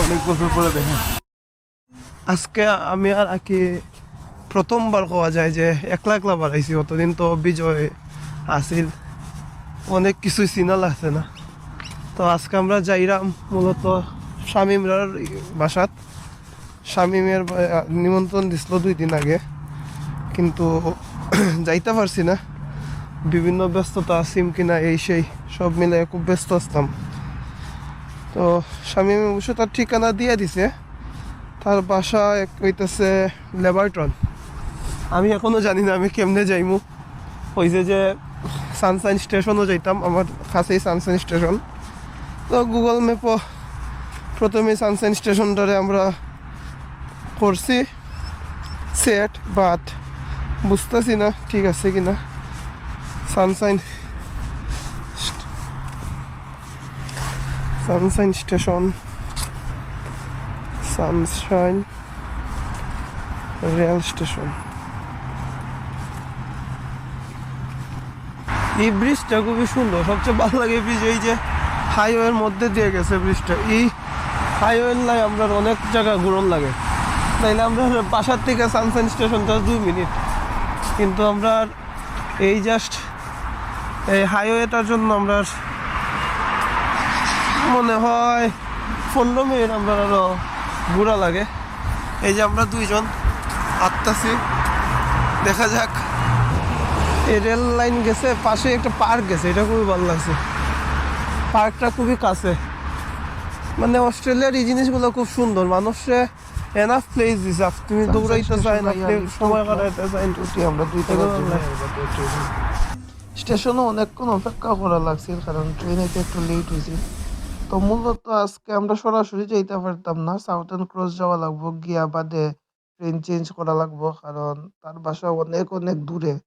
অনেক দেখেন আজকে আমি আর আকি প্রথমবার কোয়া যায় যে একলা একলা বাড়াইছি অতদিন তো বিজয় আসিল অনেক কিছুই চিনা লাগছে না। তো আজকে আমরা যাইরাম মূলত শামিমরার বাসাত। শামিমের নিমন্ত্রণ দিছিল দুই দিন আগে। কিন্তু যাইতে পারছি না। বিভিন্ন ব্যস্ততা সিম কিনা এই সেই। সব মিলে খুব ব্যস্ত আসতাম। তো স্বামী অবশ্য তার ঠিকানা দিয়ে দিছে। তার বাসা হইতেছে লেবার্টন। আমি এখনও জানি না আমি কেমনে যাইমু। ওই যে যে সানসাইন স্টেশনও যাইতাম, আমার কাছেই সানসাইন স্টেশন তো গুগল ম্যাপও প্রথমে সানসাইন স্টেশনটারে আমরা করছি। সেট বাট বুঝতেছি না ঠিক আছে কিনা। Sunshine Sunshine station Sunshine rail station এই ব্রিজটা খুবই সুন্দর। সবচেয়ে ভালো লাগে ব্রিজ, এই যে হাইওয়ের মধ্যে দিয়ে গেছে ব্রিজটা। এই হাইওয়ের লাই আমরা অনেক জায়গা ঘুরন লাগে। তাইলে আমরা বাসার থেকে সানসাইন স্টেশন জাস্ট দুই মিনিট। কিন্তু আমরা এই জাস্ট এই হাইওয়েটার জন্য আমরা মনে হয় পনেরো মিনিট আমরা আরও ঘোরা লাগে। এই যে আমরা দুইজন আটতাছি। দেখা যাক। এই রেল লাইন গেছে পাশে একটা পার্ক গেছে এটা খুবই ভালো লাগছে। পার্কটা খুবই কাছে। মানে অস্ট্রেলিয়ার এই জিনিসগুলো খুব সুন্দর। মানুষে এনাফ প্লেস আপ- তুমি দৌড়াইতে চাই না সময় কাটাইতে চাই ছুটি আমরা দুই এগুলো টাকার জন্য লাগে। এবার ট্রেনে স্টেশনে অনেকক্ষণ অপেক্ষা করা লাগছিল কারণ ট্রেনেতে একটু লেট হয়েছে। তো মূলত আজকে আমরা সরাসরি যাইতে পারতাম না। সাউথ সাউথার্ন ক্রস যাওয়া লাগবো, গিয়া বাদে ট্রেন চেঞ্জ করা লাগবো, কারণ তার বাসা অনেক অনেক দূরে।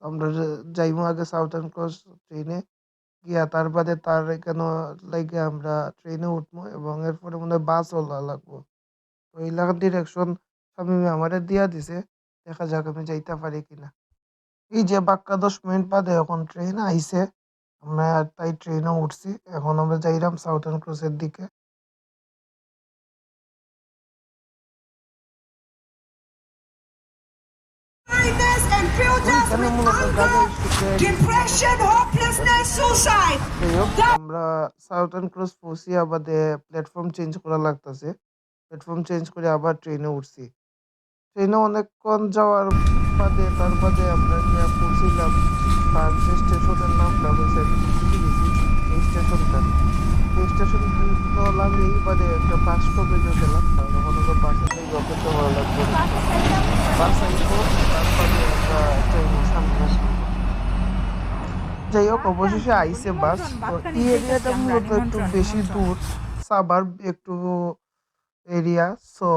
আমরা যে- যাইমু আগে সাউথার্ন ক্রস ট্রেনে গিয়া তার বাদে তার এখানে লাগে আমরা ট্রেনে উঠবো এবং এরপরে মনে হয় বাস ওলা লাগবো। তো এই লাগার ডিরেকশন আমি আমারে দিয়া দিছে, দেখা যাক আমি যাইতে পারি কিনা। এই যে বাক্কা দশ মিনিট বাদে এখন ট্রেন আইছে। আমরা তাই ট্রেনে উঠছি। এখন আমরা যাইরাম সাউথার্ন ক্রসের দিকে। আমরা সাউথার্ন ক্রস পৌঁছি বাদে প্ল্যাটফর্ম চেঞ্জ করা লাগতেছে। প্ল্যাটফর্ম চেঞ্জ করে আবার ট্রেনে উঠছি। ট্রেনে অনেকক্ষণ যাওয়ার বাদে তার বাদে আমরা পৌঁছিলাম। তার স্টেশনের স্টেশনটা। এই স্টেশন বাদে একটা বাস স্টপেজে গেলাম কারণ ওখানে তো বাসে অপেক্ষা করা যাই হোক, অবশেষে আইসে বাস তো এই এরিয়াটা মূলত একটু বেশি দূর সাবার একটু এরিয়া সো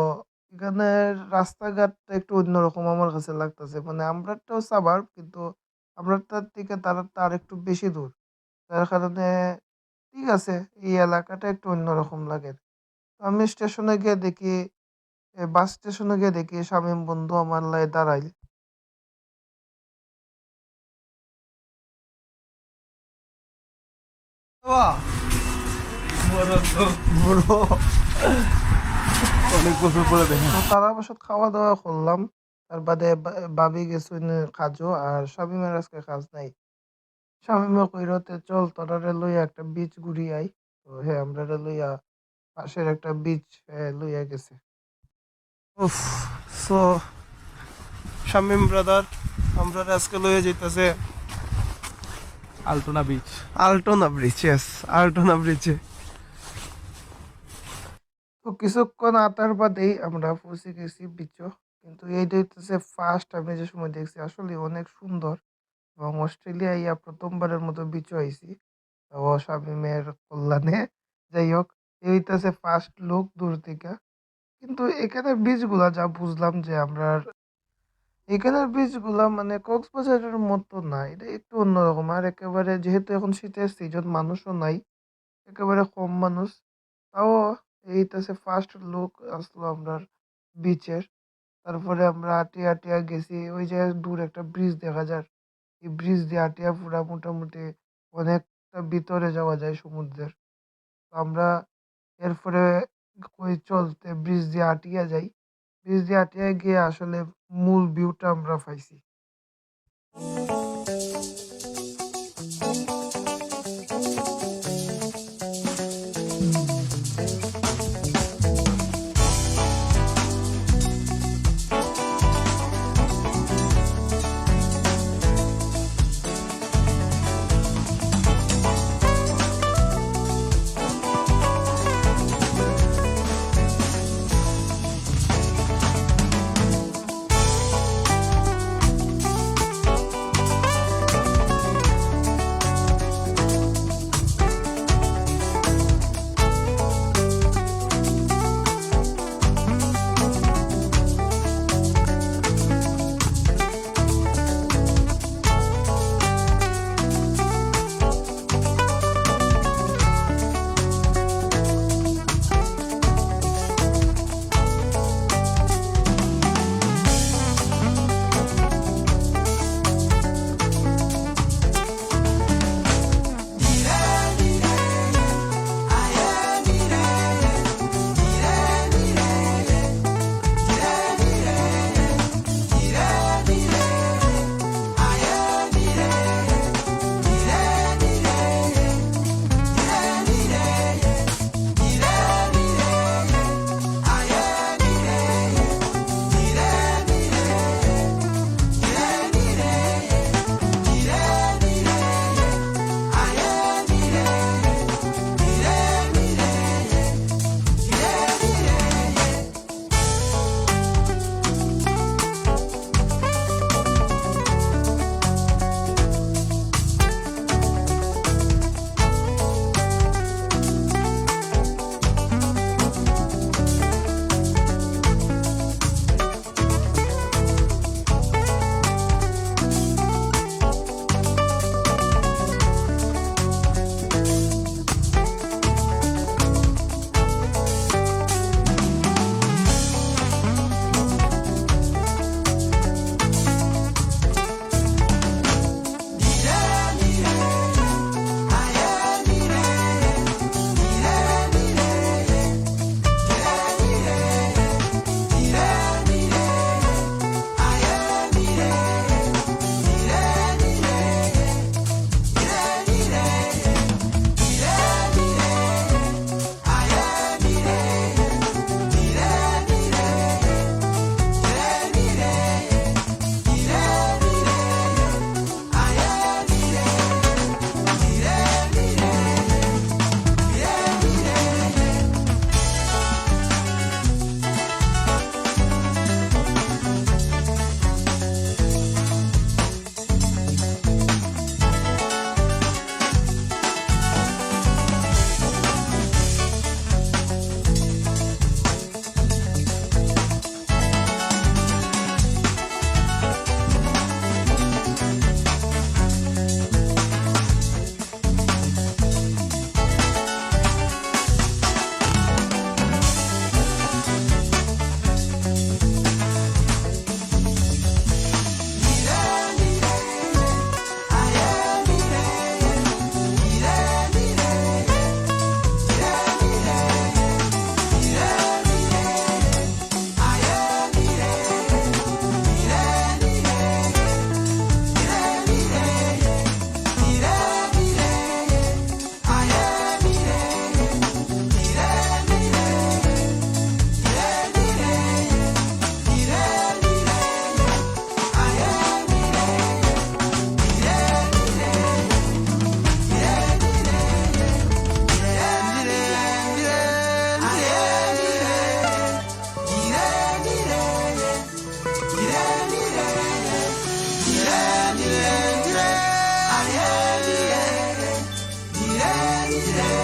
এখানে রাস্তাঘাটটা একটু অন্যরকম আমার কাছে লাগতেছে। মানে আমরাটাও সাবার কিন্তু আমরাটার থেকে তার তার একটু বেশি দূর। তার কারণে ঠিক আছে এই এলাকাটা একটু অন্যরকম লাগে। তো আমি স্টেশনে গিয়ে দেখি বাস স্টেশনে গিয়ে দেখি শামীম বন্ধু আমার লাই দাঁড়াইল তারা বাসাত খাওয়া দাওয়া করলাম। তার বাদে ভাবি গেছে কাজও আর শামিমের আজকে কাজ নাই। শামিমে কইরতে চল তোরারে লইয়া একটা বিচ ঘুরি আই। তো হ্যাঁ আমরা লইয়া পাশের একটা বিচ লইয়া গেছে। উফ সো শামিম ব্রাদার আমরা আজকে লয়ে যাইতেছে Altona beach Altona bridge yes Altona ব্রিজে তো কিছুক্ষণ আতার বাদেই আমরা পৌঁছে গেছি বিচও কিন্তু এইটা হইতেছে ফার্স্ট আমি যে সময় দেখছি আসলে অনেক সুন্দর এবং অস্ট্রেলিয়া ইয়া প্রথমবারের মতো বিচও আইছি। তো শামিমের কল্যাণে। যাই হোক, এই হইতেছে ফার্স্ট লুক দূর থেকে। কিন্তু এখানের বীজগুলা যা বুঝলাম যে আমরা এখানের বীজগুলা মানে কক্সবাজারের মতো না, এটা একটু অন্যরকম। আর একেবারে যেহেতু এখন শীতের সিজন মানুষও নাই, একেবারে কম মানুষ। তাও এইটাছে ফার্স্ট লুক আসলো আমরা বিচের তারপরে আমরা আটিয়া আটিয়া গেছি। ওই যে দূর একটা ব্রিজ দেখা যার এই ব্রিজ দিয়ে আটিয়া পুরা মোটামুটি অনেকটা ভিতরে যাওয়া যায় সমুদ্রের। আমরা এরপরে ওই চলতে ব্রিজ দিয়ে আটিয়া যাই। ব্রিজ দিয়ে আটিয়া গিয়ে আসলে মূল ভিউটা আমরা পাইছি। today.